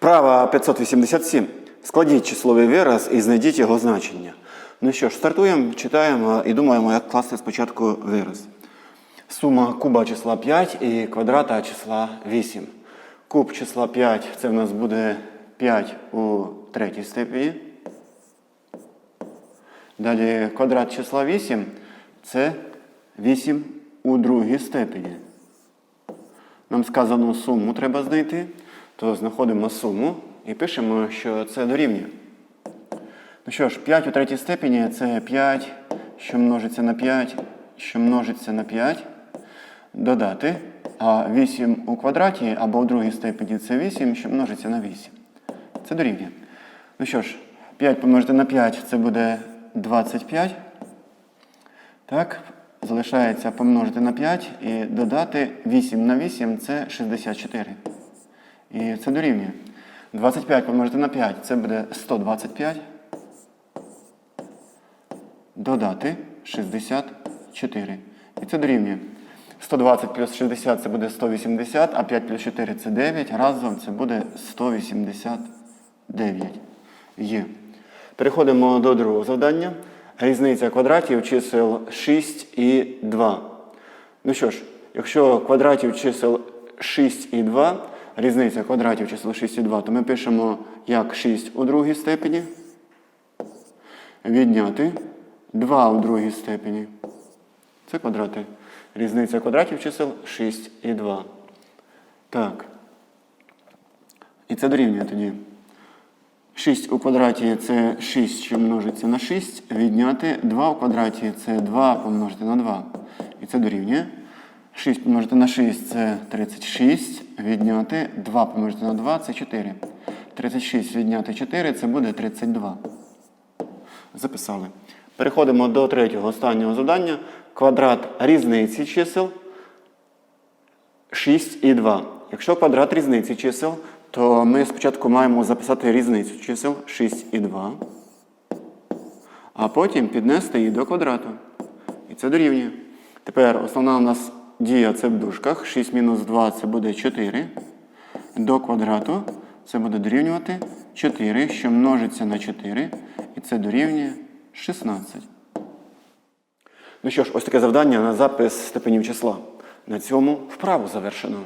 Вправа 587. Складіть числовий вираз і знайдіть його значення. Ну що ж, стартуємо, читаємо і думаємо, як класти спочатку вираз. Сума куба числа 5 і квадрата числа 8. Куб числа 5 це в нас буде 5 у третій степені. Далі квадрат числа 8 це 8 у другій степені. Нам сказано суму треба знайти, то знаходимо суму і пишемо, що це дорівнює. Ну що ж, 5 у третій степені це 5, що множиться на 5, що множиться на 5. Додати. А 8 у квадраті або у другій степені це 8, що множиться на 8. Це дорівнює. Ну що ж, 5 помножити на 5 це буде 25. Так, залишається помножити на 5 і додати 8 на 8 це 64. І це дорівнює. 25 помножити на 5 це буде 125. Додати 64. І це дорівнює. 120 плюс 60 це буде 180, а 5 плюс 4 це 9. Разом це буде 189. Є. Переходимо до другого завдання. Різниця квадратів чисел 6 і 2. Ну що ж, якщо квадратів чисел 6 і 2, різниця квадратів чисел 6 і 2, то ми пишемо як 6 у другій степені. Відняти 2 у другій степені. Це квадрати. Різниця квадратів чисел 6 і 2. Так. І це дорівнює тоді. 6 у квадраті це 6, що множиться на 6. Відняти 2 у квадраті це 2 помножити на 2. І це дорівнює. 6 помножити на 6 це 36. Відняти 2 помножити на 2 це 4. 36 відняти 4 це буде 32. Записали. Переходимо до третього останнього завдання. Квадрат різниці чисел 6 і 2. Якщо квадрат різниці чисел, то ми спочатку маємо записати різницю чисел 6 і 2, а потім піднести її до квадрату. І це дорівнює. Тепер основна у нас дія це в дужках. 6 мінус 2 це буде 4. До квадрату це буде дорівнювати 4, що множиться на 4, і це дорівнює 16. Ну що ж, ось таке завдання на запис степенів числа. На цьому вправу завершено.